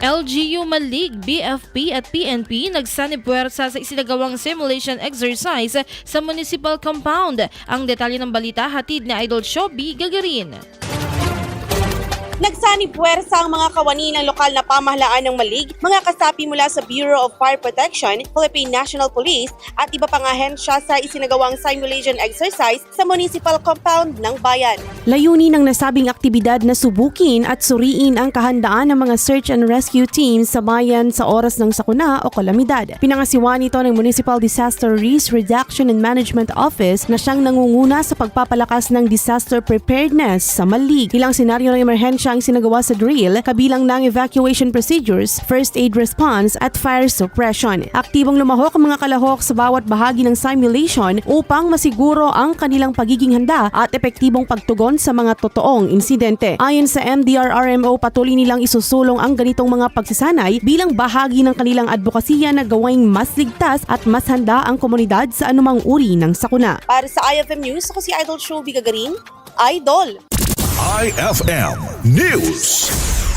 LGU Malig, BFP at PNP nagsanib puwersa sa isinagawang simulation exercise sa municipal compound. Ang detalye ng balita hatid ni Idol Shobi Gagarin. Nagsani puwersa ang mga kawani ng lokal na pamahalaan ng Malig, mga kasapi mula sa Bureau of Fire Protection, Philippine National Police at iba pang ahensya sa isinagawang simulation exercise sa municipal compound ng bayan. Layunin ng nasabing aktibidad na subukin at suriin ang kahandaan ng mga search and rescue teams sa bayan sa oras ng sakuna o kalamidad. Pinangasiwa nito ng Municipal Disaster Risk Reduction and Management Office na siyang nangunguna sa pagpapalakas ng disaster preparedness sa Malig. Ilang senaryo ng emerhensya ang sinagawa sa drill, kabilang ng evacuation procedures, first aid response at fire suppression. Aktibong lumahok ang mga kalahok sa bawat bahagi ng simulation upang masiguro ang kanilang pagiging handa at epektibong pagtugon sa mga totoong insidente. Ayon sa MDRRMO, patuloy nilang isusulong ang ganitong mga pagsasanay bilang bahagi ng kanilang advokasya na gawing mas ligtas at mas handa ang komunidad sa anumang uri ng sakuna. Para sa IFM News, ako si Idol Shobi Gagarin, Idol! IFM News.